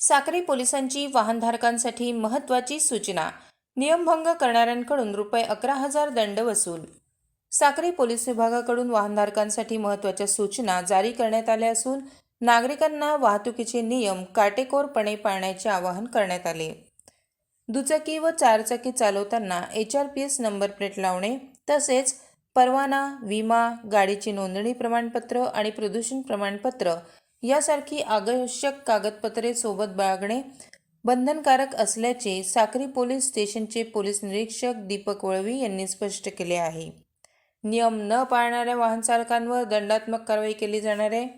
साक्री पोलिसांची वाहनधारकांसाठी महत्त्वाची सूचना. नियमभंग करणाऱ्यांकडून रुपये अकरा हजार दंड वसूल. साक्री पोलीस विभागाकडून वाहनधारकांसाठी महत्त्वाच्या सूचना जारी करण्यात आल्या असून नागरिकांना वाहतुकीचे नियम काटेकोरपणे पाळण्याचे आवाहन करण्यात आले. दुचाकी व चारचाकी चालवताना H R P S number plate लावणे तसेच परवाना विमा गाडीची नोंदणी प्रमाणपत्र आणि प्रदूषण प्रमाणपत्र यासारखी आवश्यक कागदपत्रे सोबत बाळगणे बंधनकारक असल्याचे साक्री पोलीस स्टेशनचे पोलीस निरीक्षक दीपक वळवी यांनी स्पष्ट केले आहे. नियम न पाळणाऱ्या वाहन चालकांवर दंडात्मक कारवाई केली जाणार आहे.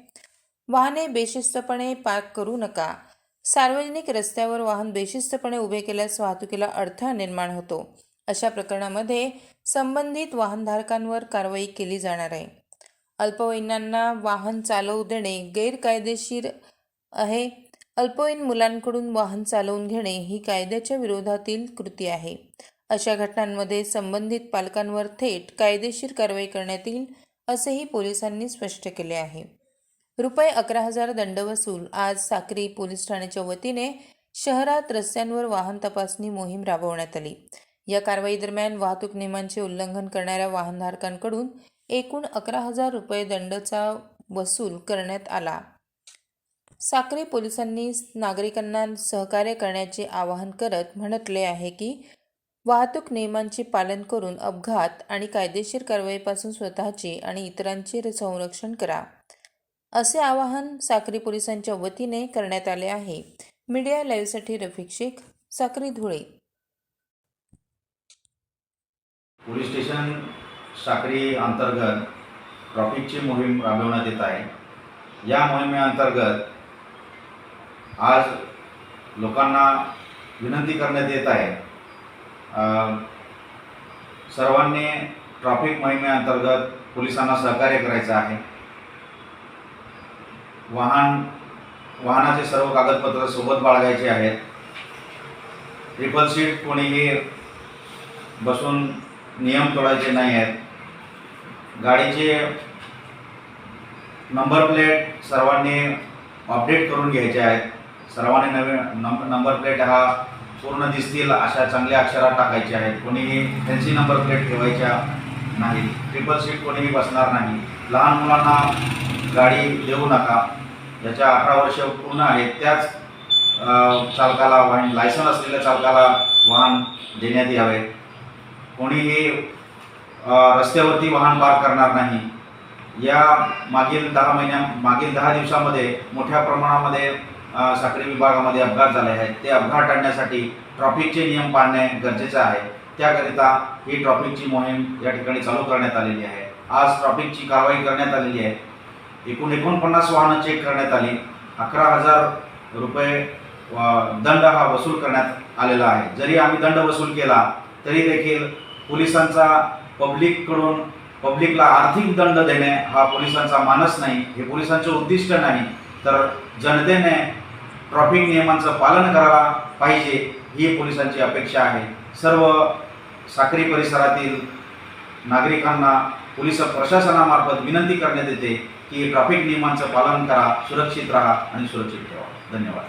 वाहने बेशिस्तपणे पार्क करू नका. सार्वजनिक रस्त्यावर वाहन बेशिस्तपणे उभे केल्यास वाहतुकीला अडथळा निर्माण होतो. अशा प्रकरणामध्ये संबंधित वाहनधारकांवर कारवाई केली जाणार आहे. अल्पवयीनांना वाहन चालवू देणे गैरकायदेशीर आहे. अल्पवयीन मुलांकडून वाहन चालवून घेणे ही कायद्याच्या विरोधातील कृती आहे. अशा घटनांमध्ये संबंधित पालकांवर थेट कायदेशीर कारवाई करण्यात येईल असेही पोलिसांनी स्पष्ट केले आहे. रुपये अकरा हजार दंड वसूल आज साक्री पोलीस ठाण्याच्या वतीने शहरात रस्त्यांवर वाहन तपासणी मोहीम राबवण्यात आली. या कारवाई दरम्यान वाहतूक नियमांचे उल्लंघन करणाऱ्या वाहनधारकांकडून एकूण अकरा हजार रुपये दंडचा वसूल करण्यात आला. साक्री पोलिसांनी नागरिकांना सहकार्य करण्याचे आवाहन करत म्हटले आहे की वाहतूक नियमांचे पालन करून अपघात आणि कायदेशीर कारवाईपासून स्वतःचे आणि इतरांचे संरक्षण करा. असे आवाहन साक्री पोलिसांच्या वतीने करण्यात आले आहे. मीडिया लाईव्हसाठी रफिक शेख साक्री धुळे. पोलीस स्टेशन साक्री अंतर्गत ट्रॉफिकची मोहीम राबवण्यात येत आहे. या मोहिमेअंतर्गत आज लोकांना विनंती करण्यात येत आहे. सर्वांनी ट्रॉफिक मोहिमेअंतर्गत पोलिसांना सहकार्य करायचं आहे. वाहन वाहनाचे सर्व कागदपत्र सोबत बाळगायचे आहेत. ट्रिपल सीट कोणीही बसून नियम तोडायचे नाही आहेत. गाडीचे नंबर प्लेट सर्वांनी अपडेट करून घ्यायचे आहेत. सर्वांनी नवीन नंब नंबर प्लेट हा पूर्ण दिसतील अशा चांगल्या अक्षरात टाकायचे आहेत. कोणीही फॅन्सी नंबर प्लेट ठेवायच्या नाही. ट्रिपल सीट कोणीही बसणार नाही. लहान मुलांना गाडी देऊ नका. ज्याच्या अठरा वर्ष पूर्ण आहेत. त्याच चालकाला वाहन लायसन असलेल्या चालकाला वाहन देण्यात यावे. कोणीही रस्त्यावरती वाहन पार्क करणार नाही. या मागील दहा महिन्या मागील दहा दिवसामध्ये मोठ्या प्रमाणामध्ये अ, विभागामध्ये अपघात झाले आहेत. ते अपघात टाळण्यासाठी ट्रॉफिकचे नियम पाळणे गरजेचे आहे. त्याकरिता ही ट्रॉफिकची मोहीम या ठिकाणी चालू करण्यात आलेली आहे. आज ट्रॉफिकची कारवाई करण्यात आलेली आहे. एकूण एकोणपन्नास वाहनं चेक करण्यात आली. अकरा हजार रुपये दंड हा वसूल करण्यात आलेला आहे. जरी आम्ही दंड वसूल केला तरी देखील पोलिसांचा पब्लिककडून पब्लिकला आर्थिक दंड देणे हा पोलिसांचा मानस नाही हे पोलिसांचे उद्दिष्ट नाही. तर जनतेने ट्रॉफिक नियमांचं पालन करायला पाहिजे ही पोलिसांची अपेक्षा आहे. सर्व साक्री परिसरातील नागरिकांना पोलीस प्रशासनामार्फत विनंती करण्यात येते की ट्रॅफिक नियमांचं पालन करा सुरक्षित राहा आणि सुरक्षित ठेवा. धन्यवाद.